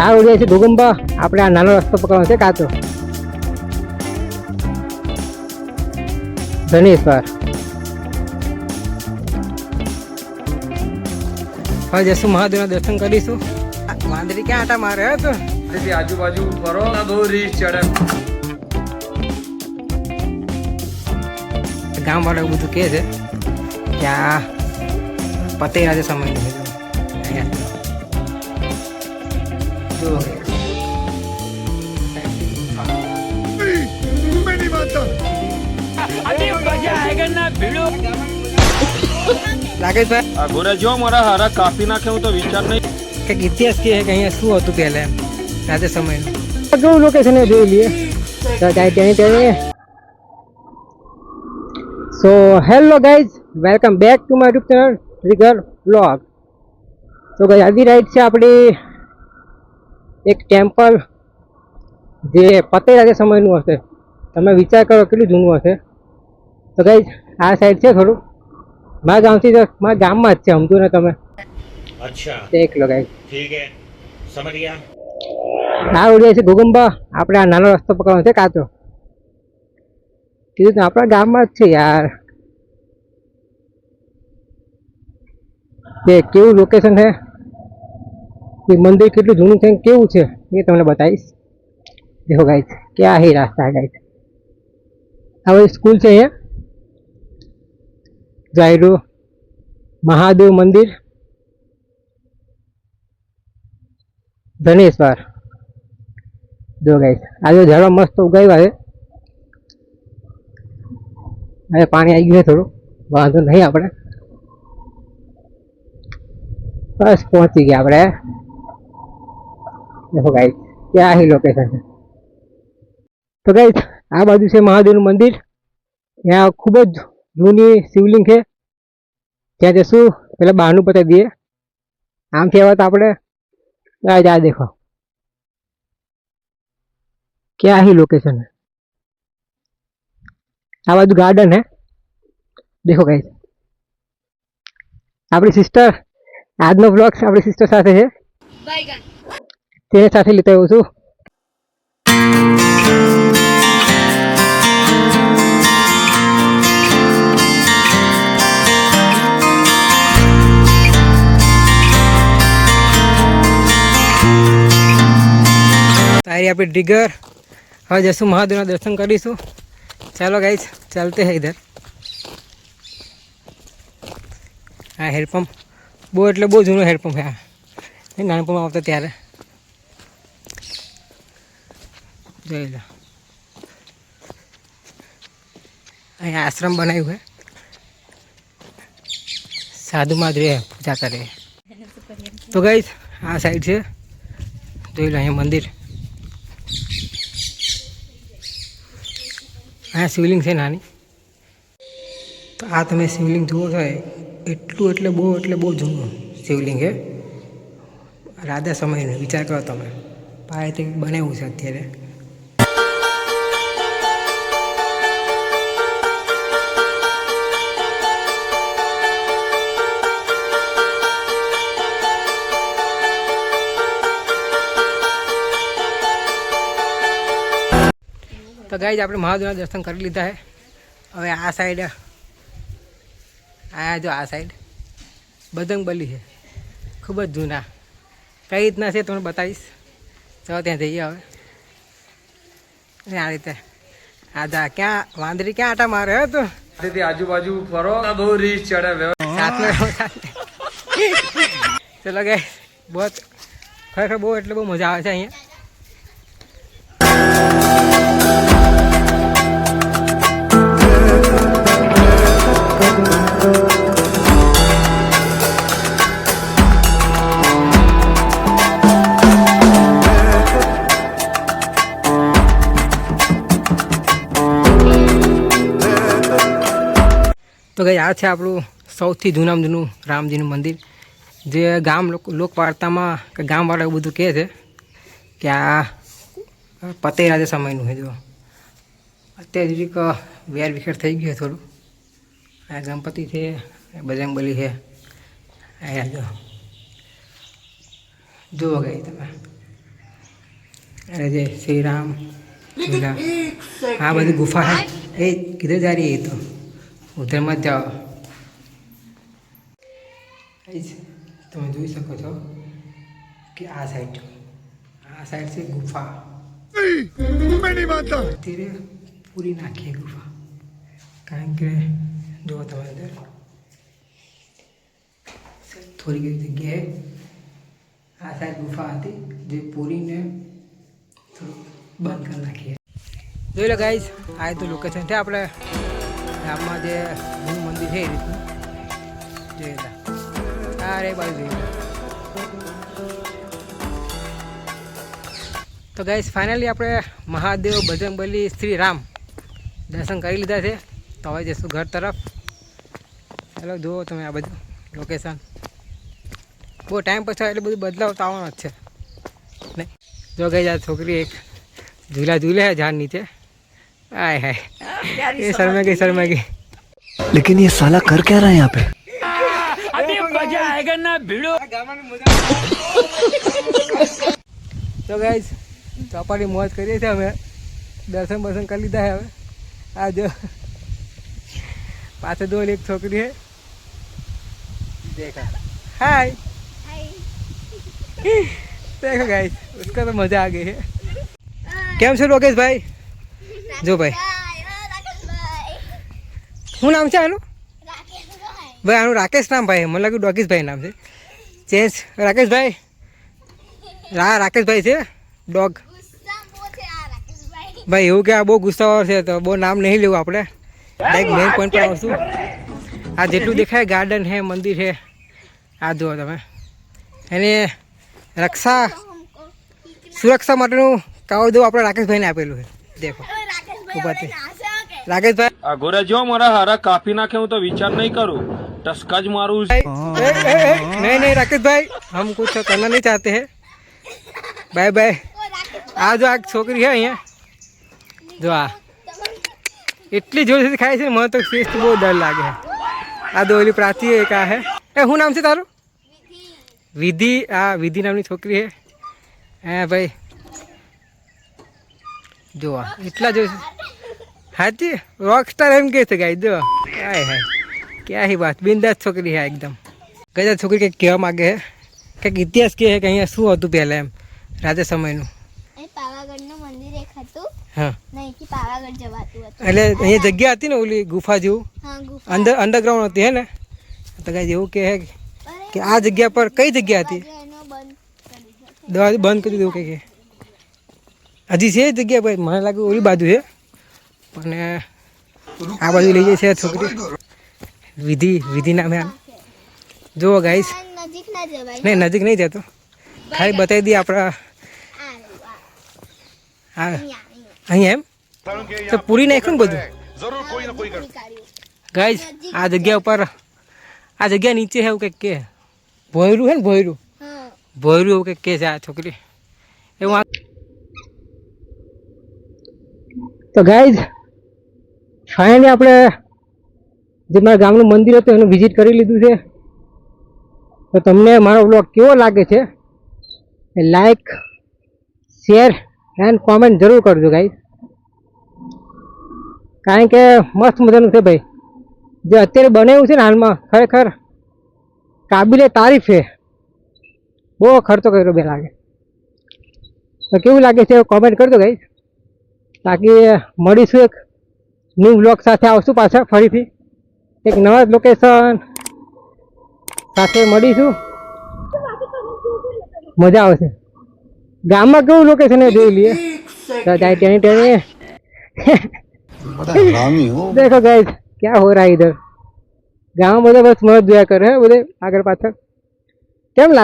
આ ઉડ્યા છે ભૂગંબા આપણે આ નાનો રસ્તો પકડવાનો છે કાચો. ધનેશ્વર. હવે જશું મહાદેવના દર્શન કરીશું. માંદરી વાંદરી ક્યાં આટા મારે હે તો? તેથી આજુબાજુ ફરો. બહુ રીસ ચડે. ગામ વાળા એવું બધું કે છે. કે આ પતે આજે સમય નહીં જો રાકેશભાઈ આ ઘોડા જો મારા હારા કાપી નાખે હું તો વિચાર નહીં કંઈક ઇતિહાસ કહે કે અહીંયા શું હતું પહેલા એમ રાતે સમયનું કેવું લોકેશન જોઈ લઈએ તો કાંઈ ત્યાં ત્યાં so hello guys welcome back to my YouTube channel trigger blog તો ગાઈ આજી રાઈડ છે આપણી એક ટેમ્પલ જે પતેલા તે સમયનું હશે. તમે વિચાર કરો કેટલું જૂનું હશે. તો કઈ આ સાઈડ છે થોડું. મારા ગામથી તો મારા ગામમાં જ છે સમજો ને તમે. અચ્છા. દેખ લો ગાઈસ ઠીક છે ગોગંબા આપણે આ નાનો રસ્તો પકડવાનો છે કાચો. કીધું આપણા ગામમાં જ છે યાર. તે કેવું લોકેશન છે? એ મંદિર કેટલું જૂનું છે કેવું છે એ તમને બતાવીશ. દેખો ગાઈસ ક્યાં હે રાસ્તા આ બધી સ્કૂલ છે અહીંયા? જાયડો મહાદેવ મંદિર. ધનેશ્વર. જો ગાઈસ આજે ઝાડવા મસ્ત ઉગાવ્યા છે. હવે પાણી આવી ગયું થોડું. વાંધો નહીં આપણે. બસ પહોંચી ગયા આપણે. દેખો ગાઈસ ક્યાં હી લોકેશન છે તો ગાઈસ આ બાજુ છે મહાદેવનું મંદિર ત્યાં ખૂબ જ જૂની શિવલિંગ છે ત્યાં જશું પેલા બહારનું પતાવી દઈએ આમથી આવ્યા તો આપણે આ જા દેખો क्या ही लोकेशन है આ બાજુ ગાર્ડન હે દેખો ગાઈસ આપણી સિસ્ટર આજનો બ્લોગ આપણી સિસ્ટર સાથે છે તેને સાથે લેતા આવ્યો છું. તારી આપણી ડિગર. હવે જશું મહાદેવના દર્શન કરીશું. ચાલો ગાઈસ ચાલતે હે ઇધર હા હેડપંપ બહુ એટલે બહુ જૂનો હેડપંપ છે આ. નાનપણમાં આવતા ત્યારે. જોઈ લો અહીંયા આશ્રમ બનાવ્યું છે સાધુ માધુરી પૂજા કરે. તો ગઈ આ સાઈડ છે. જોઈ લો અહીંયા મંદિર. અહીંયા શિવલિંગ છે નાની. તો આ તમે શિવલિંગ જુઓ છો એટલું એટલે બહુ એટલે બહુ જૂનું શિવલિંગ છે રાધા સમયનું, વિચાર કરો તમે. પાયાથી બનાવ્યું છે અત્યારે. તો ગાઈ આપણે મહાદેવના દર્શન કરી લીધા છે હવે આ સાઈડ આ જો આ સાઈડ બજરંગ બલી છે ખૂબ જ જૂના. કઈ રીતના છે તમને બતાવીશ. ચાલો ત્યાં જઈએ હવે. આ રીતે. આ જા ક્યાં વાંદરી ક્યાં આટા મારે હે તો? તેથી આજુબાજુ ફરો. બહુ રીસ ચડે ચલો ગાય બહુ ખરેખર બહુ એટલે બહુ મજા આવે છે અહીંયા. ગઈ આ છે આપણું સૌથી જૂનામાં જૂનું રામજીનું મંદિર. જે ગામ લોકવાર્તામાં કે ગામવાળા એવું બધું કહે છે કે આ પતેરાજે સમયનું છે જો. અત્યારે સુધી વેર વિખેર થઈ ગયો થોડું. આ ગણપતિ છે બજરંગબલી છે અહીંયા જો. જુઓ ગઈ તમે. અરે જે શ્રીરામ હા બધી ગુફા એ કીધે જારી એ તો. ઉધર મત જાઓ તમે જોઈ શકો છો કે આ સાઈડ આ સાઈડ છે ગુફા. અત્યારે પૂરી નાખીએ ગુફા. કારણ કે જો તમે અંદર થોડી જગ્યાએ આ સાઈડ ગુફા હતી, જે પૂરીને થોડુંક બંધ કરી નાખીએ. જોઈ લો ગાઈઝ, આ તો લોકેશન છે. આપણે ગામમાં જે જૂનું મંદિર છે એ રીતનું. જોઈ અરે આ રે બાજુ તો ગાઈસ ફાઇનલી આપણે મહાદેવ, બજરંગબલી, શ્રી રામ દર્શન કરી લીધા છે. તો હવે જઈશું ઘર તરફ. ચાલો જુઓ તમે આ બધું લોકેશન બહુ ટાઈમ પછી એટલે બધું બદલાવ તો આવવાનો જ છે. નહીં. જો ગઈ આ છોકરી એક ઝૂલા ઝૂલે છે ઝાડ નીચે. ये शर्मा की शर्मा की। लेकिन ये साला कर क्या रहा है यहाँ पे? तो गाइस चौपाटी मौज करिए थे हमें। दर्शन वर्शन कर लिया है हमें। आज पास दो एक छोकरी है। देखा। हाय। देखो गाइस उसका तो मज़ा आ गई है। कैम से रोकेश भाई? જો ભાઈ. શું નામ છે આનું? ભાઈ, આનું રાકેશ નામ ભાઈ. મને લાગ્યું ડોગીશભાઈ નામ છે. ચેન્જ રાકેશભાઈ? રા રાકેશભાઈ છે. ડોગ. ભાઈ, એવું કે આ બહુ ગુસ્સાવાળો છે તો બહુ નામ નહીં લેવું આપણે. ડાયરેક્ટ મેઇન પોઈન્ટ પર આવશું. આ જેટલું દેખાય ગાર્ડન છે મંદિર છે આ જુઓ તમે. એને રક્ષા, સુરક્ષા માટેનું કાવડ આપણે રાકેશભાઈને આપેલું છે. દેખો. રાકેશભાઈ. અઘોરે જો મારા હારા કાપી નાખે હું તો વિચાર નહીં કરું. ટસકા જ મારું નહીં નહીં રાકેશભાઈ હમ કુછ કરના નહીં ચાહતે બાય બાય. આ જો આ છોકરી છે અહીંયા. જો આ. એટલી જોરથી ખાય છે મને તો શ્રેષ્ઠ બહુ ડર લાગે આ દોરી પ્રાચી એક આ હે. એ શું નામ છે તારું? વિધિ આ વિધિ નામની છોકરી હે. હે ભાઈ. જો એટલા જો હાચી? રોકસ્ટાર એમ કે છે ગાઈ જો હાય હાય. ક્યાં હી વાત? બિંદાસ છોકરી હા એકદમ. ગજા છોકરી કંઈક કહેવા માગે છે કંઈક ઇતિહાસ કહે છે કે અહીંયા શું હતું પહેલાં એમ રાજા સમયનું. એટલે અહીંયા જગ્યા હતી ને ઓલી ગુફા જેવું? અંદર અંડરગ્રાઉન્ડ હતી હે ને? તો કાંઈ એવું કહે કે આ જગ્યા પર કઈ જગ્યા હતી? દવા બંધ કરી દેવું કંઈક હજી છે જગ્યા ભાઈ મને લાગે ઓલી બાજુ છે. પણ આ બાજુ લઈ જાય છે છોકરી. વિધિ વિધિ નામે આમ. જુઓ ગાઈશ નહીં નજીક નહીં જતો. ખાલી બતાવી દઈએ આપણા હા. અહીંયા એમ? તો પૂરી નાખ્યું ને બધું? ગાઈશ આ જગ્યા ઉપર આ જગ્યા નીચે છે એવું કંઈક કે. ભોયરું છે ને ભોયરું? ભોયરું એવું કંઈક કે છે આ છોકરી. એવું આ તો ગાઈઝ ફાઇનલી આપણે જે મારા ગામનું મંદિર હતું એનું વિઝિટ કરી લીધું છે. તો તમને મારો બ્લોગ કેવો લાગે છે? એ લાઈક શેર એન્ડ કોમેન્ટ જરૂર કરજો ગાઈઝ કારણ કે મસ્ત મજાનું છે ભાઈ. જે અત્યારે બનાવ્યું છે ને હાલમાં, ખરેખર કાબિલે તારીફ છે. બહુ ખર્ચો કર્યો બે લાગે. તો કેવું લાગે છે કોમેન્ટ કરજો ગાઈઝ બાકી મળીશું એક ન્યૂ બ્લોગ સાથે આવશું પાછા ફરીથી એક નવા લોકેશન સાથે મળીશું મજા આવશે ગામમાં કેવું લોકેશન એ જોઈ લઈએ તો જાય ટેણી ટેણી देखो गाइस क्या हो रहा है इधर गाँव में तो बस मौज જોયા કરે હે બધે આગળ પાછળ કેમ લાગે